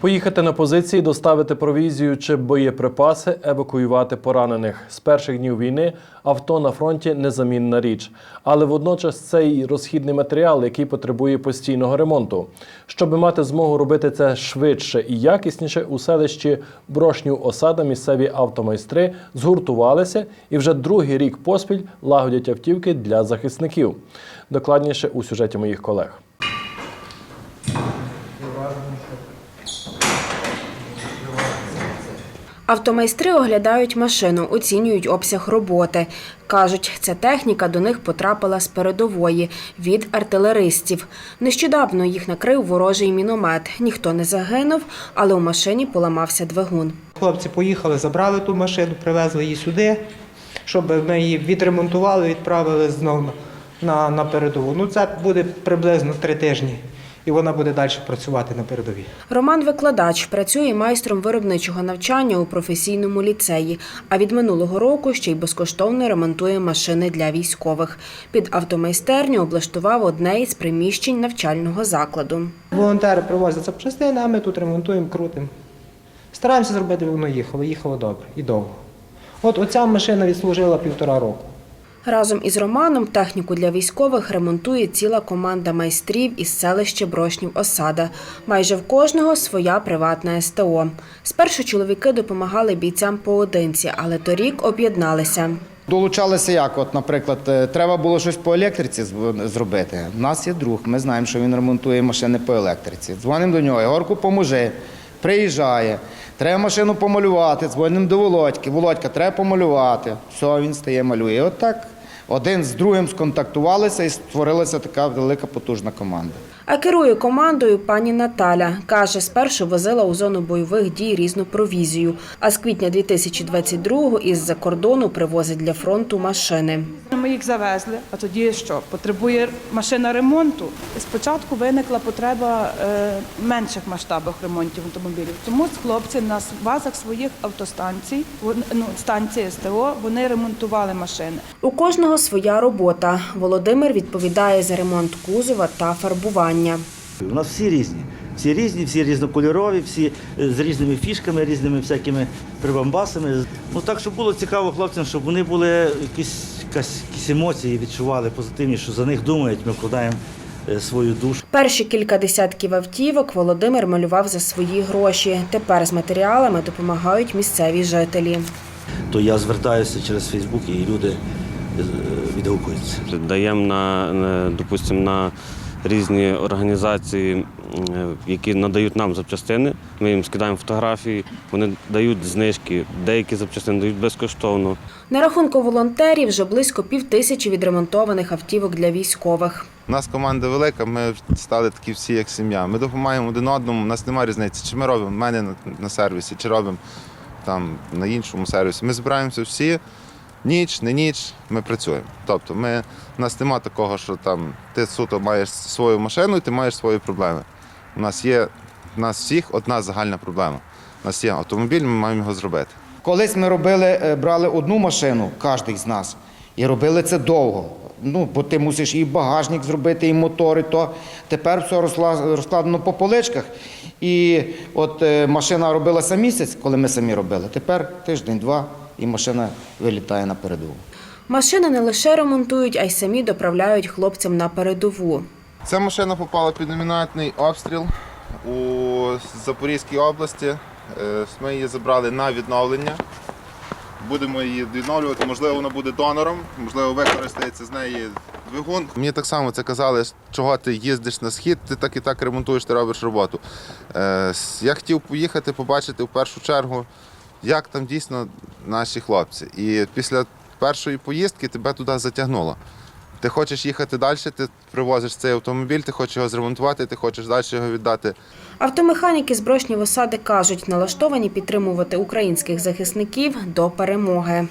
Поїхати на позиції, доставити провізію чи боєприпаси, евакуювати поранених. З перших днів війни авто на фронті незамінна річ, але водночас це і розхідний матеріал, який потребує постійного ремонту. Щоб мати змогу робити це швидше і якісніше, у селищі Брошнів Осада місцеві автомайстри згуртувалися і вже другий рік поспіль лагодять автівки для захисників. Докладніше у сюжеті моїх колег. Автомайстри оглядають машину, оцінюють обсяг роботи. Кажуть, ця техніка до них потрапила з передової від артилеристів. Нещодавно їх накрив ворожий міномет. Ніхто не загинув, але у машині поламався двигун. Хлопці поїхали, забрали ту машину, привезли її сюди, щоб ми її відремонтували, відправили знову на, на передову. Ну це буде приблизно три тижні, і вона буде далі працювати на передовій. Роман викладач працює майстром виробничого навчання у професійному ліцеї. А від минулого року ще й безкоштовно ремонтує машини для військових. Під автомайстерню облаштував одне із приміщень навчального закладу. Волонтери привозять запчастини, а ми тут ремонтуємо, крутимо. Стараємося зробити, воно їхало. Їхало добре і довго. От оця машина відслужила півтора року. Разом із Романом техніку для військових ремонтує ціла команда майстрів із селища Брошнів Осада. Майже в кожного своя приватна СТО. Спершу чоловіки допомагали бійцям поодинці, але торік об'єдналися. Долучалися як? От, наприклад, е, треба було щось по електриці зробити. У нас є друг, ми знаємо, що він ремонтує машини по електриці. Дзвонимо до нього, Ігорку, поможи. Приїжджає. Треба машину помалювати, дзвонимо до Володьки. Володька, треба помалювати. Все, він стає, малює. І от так один з другим сконтактувалися і створилася така велика потужна команда. А керує командою пані Наталя. Каже, спершу возила у зону бойових дій різну провізію, а з квітня 2022-го із-за кордону привозить для фронту машини. Ми їх завезли, а тоді що? Потребує машина ремонту. Спочатку виникла потреба е, менших масштабах ремонтів автомобілів. Тому хлопці на базах своїх автостанцій, ну, станції СТО, вони ремонтували машини. У кожного своя робота. Володимир відповідає за ремонт кузова та фарбування. У нас всі різні. Всі різні, всі різнокольорові, всі е, з різними фішками, різними всякими прибамбасами. Ну так, щоб було цікаво хлопцям, щоб вони були якісь, якісь, якісь емоції відчували позитивні, що за них думають, ми вкладаємо е, свою душу. Перші кілька десятків автівок Володимир малював за свої гроші. Тепер з матеріалами допомагають місцеві жителі. То я звертаюся через Фейсбук і люди е, відгукуються. Даємо на, на допустим, на різні організації, е, які надають нам запчастини. Ми їм скидаємо фотографії, вони дають знижки, деякі запчастини дають безкоштовно. На рахунку волонтерів вже близько півтисячі відремонтованих автівок для військових. У нас команда велика, ми стали такі всі як сім'я. Ми допомагаємо один одному, у нас немає різниці, чи ми робимо в мене на, на сервісі, чи робимо там на іншому сервісі. Ми збираємося всі, ніч, не ніч, ми працюємо. Тобто ми, у нас немає такого, що там ти суто маєш свою машину і ти маєш свої проблеми. У нас є у нас всіх одна загальна проблема. У нас є автомобіль, ми маємо його зробити. Колись ми робили, е, брали одну машину, кожен з нас, і робили це довго. Ну, бо ти мусиш і багажник зробити, і мотори, то тепер все розкладено по поличках. І от е, машина робилася місяць, коли ми самі робили. Тепер тиждень-два, і машина вилітає на передову. Машини не лише ремонтують, а й самі доправляють хлопцям на передову. Ця машина попала під номінатний обстріл у Запорізькій області. Е, Ми її забрали на відновлення. Будемо її відновлювати. Можливо, вона буде донором, можливо, використається з неї двигун. Мені так само це казали, чого ти їздиш на схід, ти так і так ремонтуєш, ти робиш роботу. Е, Я хотів поїхати, побачити в першу чергу, як там дійсно наші хлопці. І після першої поїздки тебе туди затягнуло. Ти хочеш їхати далі, ти привозиш цей автомобіль, ти хочеш його зремонтувати, ти хочеш далі його віддати. Автомеханіки з Брошнів осади кажуть, налаштовані підтримувати українських захисників до перемоги.